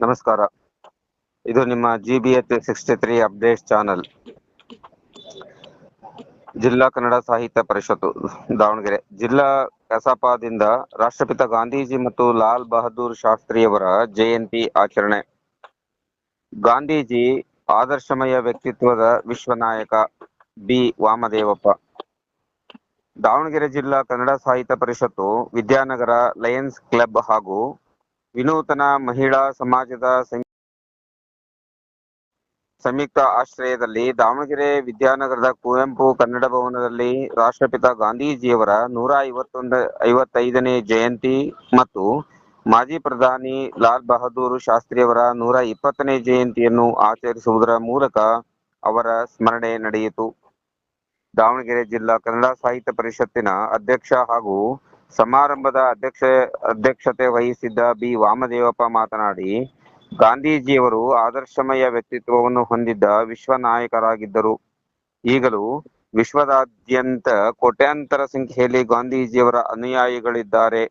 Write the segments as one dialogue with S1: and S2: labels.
S1: ನಮಸ್ಕಾರ. ಇದು ನಿಮ್ಮ G B H sixty three update channel ಜಿಲ್ಲಾ ಕನ್ನಡ ಸಾಹಿತ್ಯ ಪರಿಷತ್ತು, ದಾವಣಗೆರೆ. ಜಿಲ್ಲಾ ಕಸಾಪದಿಂದ ರಾಷ್ಟ್ರಪಿತ ಗಾಂಧೀಜಿ ಮತ್ತು ಲಾಲ್ ಬಹದ್ದೂರ್ ಶಾಸ್ತ್ರಿಯವರ ಜಯಂತಿ ಆಚರಣೆ. ಗಾಂಧೀಜಿ ಆದರ್ಶಮಯ ವ್ಯಕ್ತಿತ್ವದ ವಿಶ್ವನಾಯಕ ಬಿ. ವಾಮದೇವಪ್ಪ. ದಾವಣಗೆರೆ ಜಿಲ್ಲಾ ಕನ್ನಡ ಸಾಹಿತ್ಯ ಪರಿಷತ್ತು ವಿದ್ಯಾನಗರ ಲಯನ್ಸ್ ಕ್ಲಬ್ ಹಾಗೂ ವಿನೂತನ ಮಹಿಳಾ ಸಮಾಜದ ಸಂಯುಕ್ತ ಆಶ್ರಯದಲ್ಲಿ ದಾವಣಗೆರೆ ವಿದ್ಯಾನಗರದ ಕುವೆಂಪು ಕನ್ನಡ ಭವನದಲ್ಲಿ ರಾಷ್ಟ್ರಪಿತ ಗಾಂಧೀಜಿಯವರ ನೂರ ಐವತ್ತೊಂದ, ಐವತ್ತೈದನೇ ಜಯಂತಿ ಮತ್ತು ಮಾಜಿ ಪ್ರಧಾನಿ ಲಾಲ್ ಬಹದ್ದೂರ್ ಶಾಸ್ತ್ರಿಯವರ ನೂರ ಇಪ್ಪತ್ತನೇ ಜಯಂತಿಯನ್ನು ಆಚರಿಸುವುದರ ಮೂಲಕ ಅವರ ಸ್ಮರಣೆ ನಡೆಯಿತು. ದಾವಣಗೆರೆ ಜಿಲ್ಲಾ ಕನ್ನಡ ಸಾಹಿತ್ಯ ಪರಿಷತ್ತಿನ ಅಧ್ಯಕ್ಷ ಹಾಗೂ ಸಮಾರಂಭದ ಅಧ್ಯಕ್ಷ, ಅಧ್ಯಕ್ಷತೆ ವಹಿಸಿದ್ದ ಬಿ. ವಾಮದೇವಪ್ಪ ಮಾತನಾಡಿ, ಗಾಂಧೀಜಿಯವರು ಆದರ್ಶಮಯ ವ್ಯಕ್ತಿತ್ವವನ್ನು ಹೊಂದಿದ್ದ ವಿಶ್ವ ನಾಯಕರಾಗಿದ್ದರು ಈಗಲೂ ವಿಶ್ವದಾದ್ಯಂತ ಕೋಟ್ಯಾಂತರ ಸಂಖ್ಯೆಯಲ್ಲಿ ಗಾಂಧೀಜಿಯವರ ಅನುಯಾಯಿಗಳಿದ್ದಾರೆ.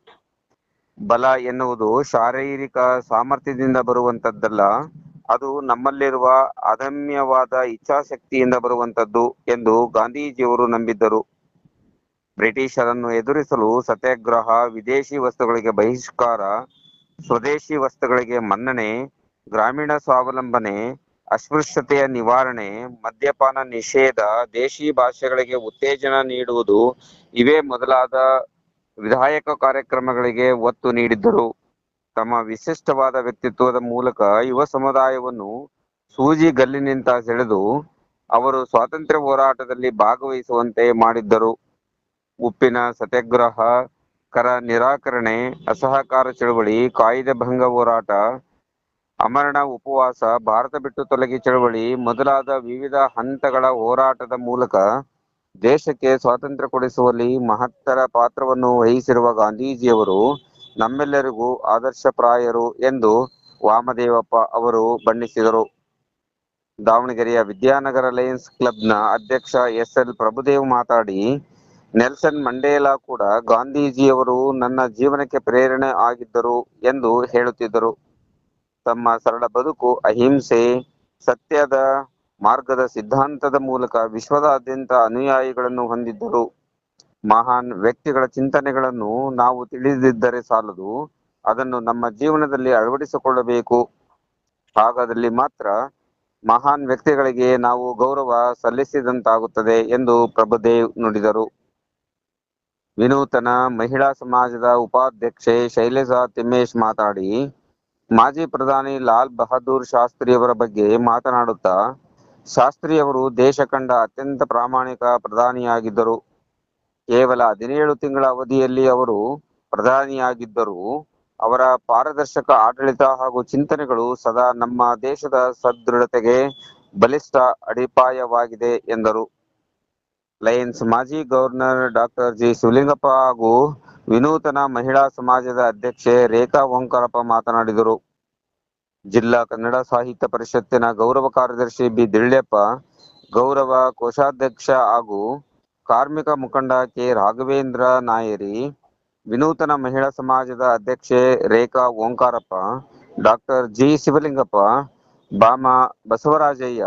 S1: ಬಲ ಎನ್ನುವುದು ಶಾರೀರಿಕ ಸಾಮರ್ಥ್ಯದಿಂದ ಬರುವಂತದ್ದಲ್ಲ, ಅದು ನಮ್ಮಲ್ಲಿರುವ ಅದಮ್ಯವಾದ ಇಚ್ಛಾಶಕ್ತಿಯಿಂದ ಬರುವಂತದ್ದು ಎಂದು ಗಾಂಧೀಜಿಯವರು ನಂಬಿದ್ದರು. ಬ್ರಿಟಿಷರನ್ನು ಎದುರಿಸಲು ಸತ್ಯಾಗ್ರಹ, ವಿದೇಶಿ ವಸ್ತುಗಳಿಗೆ ಬಹಿಷ್ಕಾರ, ಸ್ವದೇಶಿ ವಸ್ತುಗಳಿಗೆ ಮನ್ನಣೆ, ಗ್ರಾಮೀಣ ಸ್ವಾವಲಂಬನೆ, ಅಸ್ಪೃಶ್ಯತೆಯ ನಿವಾರಣೆ, ಮದ್ಯಪಾನ ನಿಷೇಧ, ದೇಶಿ ಭಾಷೆಗಳಿಗೆ ಉತ್ತೇಜನ ನೀಡುವುದು ಇವೇ ಮೊದಲಾದ ವಿಧಾಯಕ ಕಾರ್ಯಕ್ರಮಗಳಿಗೆ ಒತ್ತು ನೀಡಿದ್ದರು. ತಮ್ಮ ವಿಶಿಷ್ಟವಾದ ವ್ಯಕ್ತಿತ್ವದ ಮೂಲಕ ಯುವ ಸಮುದಾಯವನ್ನು ಸೂಜಿ ಗಲ್ಲಿನಿಂದ ಸೆಳೆದು ಅವರು ಸ್ವಾತಂತ್ರ್ಯ ಹೋರಾಟದಲ್ಲಿ ಭಾಗವಹಿಸುವಂತೆ ಮಾಡಿದ್ದರು. ಉಪ್ಪಿನ ಸತ್ಯಾಗ್ರಹ, ಕರ ನಿರಾಕರಣೆ, ಅಸಹಕಾರ ಚಳವಳಿ, ಕಾಯಿದೆ ಭಂಗ ಹೋರಾಟ, ಅಮರಣ ಉಪವಾಸ, ಭಾರತ ಬಿಟ್ಟು ತೊಲಗಿ ಚಳವಳಿ ಮೊದಲಾದ ವಿವಿಧ ಹಂತಗಳ ಹೋರಾಟದ ಮೂಲಕ ದೇಶಕ್ಕೆ ಸ್ವಾತಂತ್ರ್ಯ ಕೊಡಿಸುವಲ್ಲಿ ಮಹತ್ತರ ಪಾತ್ರವನ್ನು ವಹಿಸಿರುವ ಗಾಂಧೀಜಿಯವರು ನಮ್ಮೆಲ್ಲರಿಗೂ ಆದರ್ಶಪ್ರಾಯರು ಎಂದು ವಾಮದೇವಪ್ಪ ಅವರು ಬಣ್ಣಿಸಿದರು. ದಾವಣಗೆರೆಯ ವಿದ್ಯಾನಗರ ಲಯನ್ಸ್ ಕ್ಲಬ್ನ ಅಧ್ಯಕ್ಷ ಎಸ್ ಎಲ್ ಪ್ರಭುದೇವ್ ಮಾತಾಡಿ ನೆಲ್ಸನ್ ಮಂಡೇಲಾ ಕೂಡ ಗಾಂಧೀಜಿಯವರು ನನ್ನ ಜೀವನಕ್ಕೆ ಪ್ರೇರಣೆ ಆಗಿದ್ದರು ಎಂದು ಹೇಳುತ್ತಿದ್ದರು. ತಮ್ಮ ಸರಳ ಬದುಕು ಅಹಿಂಸೆ, ಸತ್ಯದ ಮಾರ್ಗದ ಸಿದ್ಧಾಂತದ ಮೂಲಕ ವಿಶ್ವದಾದ್ಯಂತ ಅನುಯಾಯಿಗಳನ್ನು ಹೊಂದಿದ್ದರು. ಮಹಾನ್ ವ್ಯಕ್ತಿಗಳ ಚಿಂತನೆಗಳನ್ನು ನಾವು ತಿಳಿದಿದ್ದರೆ ಸಾಲದು, ಅದನ್ನು ನಮ್ಮ ಜೀವನದಲ್ಲಿ ಅಳವಡಿಸಿಕೊಳ್ಳಬೇಕು. ಹಾಗಾದಲ್ಲಿ ಮಾತ್ರ ಮಹಾನ್ ವ್ಯಕ್ತಿಗಳಿಗೆ ನಾವು ಗೌರವ ಸಲ್ಲಿಸಿದಂತಾಗುತ್ತದೆ ಎಂದು ಪ್ರಭುದೇವ್ ನುಡಿದರು. ವಿನೂತನ ಮಹಿಳಾ ಸಮಾಜದ ಉಪಾಧ್ಯಕ್ಷೆ ಶೈಲಜಾ ತಿಮ್ಮೇಶ್ ಮಾತಾಡಿ, ಮಾಜಿ ಪ್ರಧಾನಿ ಲಾಲ್ ಬಹದ್ದೂರ್ ಶಾಸ್ತ್ರಿಯವರ ಬಗ್ಗೆ ಮಾತನಾಡುತ್ತಾ, ಶಾಸ್ತ್ರಿಯವರು ದೇಶ ಕಂಡ ಅತ್ಯಂತ ಪ್ರಾಮಾಣಿಕ ಪ್ರಧಾನಿಯಾಗಿದ್ದರು. ಕೇವಲ ಹದಿನೇಳು ತಿಂಗಳ ಅವಧಿಯಲ್ಲಿ ಅವರು ಪ್ರಧಾನಿಯಾಗಿದ್ದರು, ಅವರ ಪಾರದರ್ಶಕ ಆಡಳಿತ ಹಾಗೂ ಚಿಂತನೆಗಳು ಸದಾ ನಮ್ಮ ದೇಶದ ಸದೃಢತೆಗೆ ಬಲಿಷ್ಠ ಅಡಿಪಾಯವಾಗಿದೆ ಎಂದರು. ಲಯನ್ಸ್ ಮಾಜಿ ಗವರ್ನರ್ ಡಾಕ್ಟರ್ ಜಿ ಶಿವಲಿಂಗಪ್ಪ ಹಾಗೂ ವಿನೂತನ ಮಹಿಳಾ ಸಮಾಜದ ಅಧ್ಯಕ್ಷೆ ರೇಖಾ ಓಂಕಾರಪ್ಪ ಮಾತನಾಡಿದರು. ಜಿಲ್ಲಾ ಕನ್ನಡ ಸಾಹಿತ್ಯ ಪರಿಷತ್ತಿನ ಗೌರವ ಕಾರ್ಯದರ್ಶಿ ಬಿ ದಿಳ್ಳೆಪ್ಪ ಗೌರವ ಕೋಶಾಧ್ಯಕ್ಷ ಹಾಗೂ ಕಾರ್ಮಿಕ ಮುಖಂಡ ಕೆ ರಾಘವೇಂದ್ರ ನಾಯರಿ, ವಿನೂತನ ಮಹಿಳಾ ಸಮಾಜದ ಅಧ್ಯಕ್ಷೆ ರೇಖಾ ಓಂಕಾರಪ್ಪ, ಡಾಕ್ಟರ್ ಜಿ ಶಿವಲಿಂಗಪ್ಪ, ಬಾಮ ಬಸವರಾಜಯ್ಯ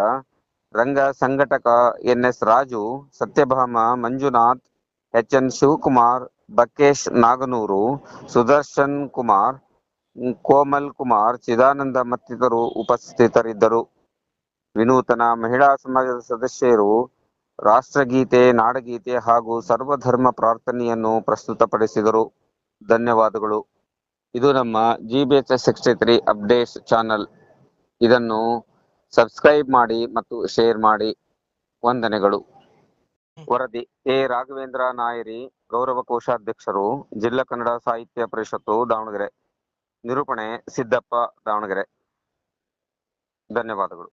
S1: ರಂಗ ಸಂಘಟಕ N S Raju, Satyabhama, Manjunath H N Shivakumar, Bakesh Naganuru, Sudarshan Kumar, Komal Kumar, Chidananda ಮತ್ತಿತರು ಉಪಸ್ಥಿತರಿದ್ದರು. ವಿನೂತನ ಮಹಿಳಾ ಸಮಾಜದ ಸದಸ್ಯರು ರಾಷ್ಟ್ರಗೀತೆ, ನಾಡಗೀತೆ ಹಾಗೂ ಸರ್ವಧರ್ಮ ಪ್ರಾರ್ಥನೆಯನ್ನು ಪ್ರಸ್ತುತಪಡಿಸಿದರು. ಧನ್ಯವಾದಗಳು. ಇದು ನಮ್ಮ G B S sixty three updates channel ಇದನ್ನು ಸಬ್ಸ್ಕ್ರೈಬ್ ಮಾಡಿ ಮತ್ತು ಶೇರ್ ಮಾಡಿ. ವಂದನೆಗಳು. ವರದಿ. ಎ. ರಾಘವೇಂದ್ರ ನಾಯರಿ ಗೌರವ ಕೋಶಾಧ್ಯಕ್ಷರು ಜಿಲ್ಲಾ ಕನ್ನಡ ಸಾಹಿತ್ಯ ಪರಿಷತ್ತು ದಾವಣಗೆರೆ. ನಿರೂಪಣೆ ಸಿದ್ದಪ್ಪ ದಾವಣಗೆರೆ. ಧನ್ಯವಾದಗಳು.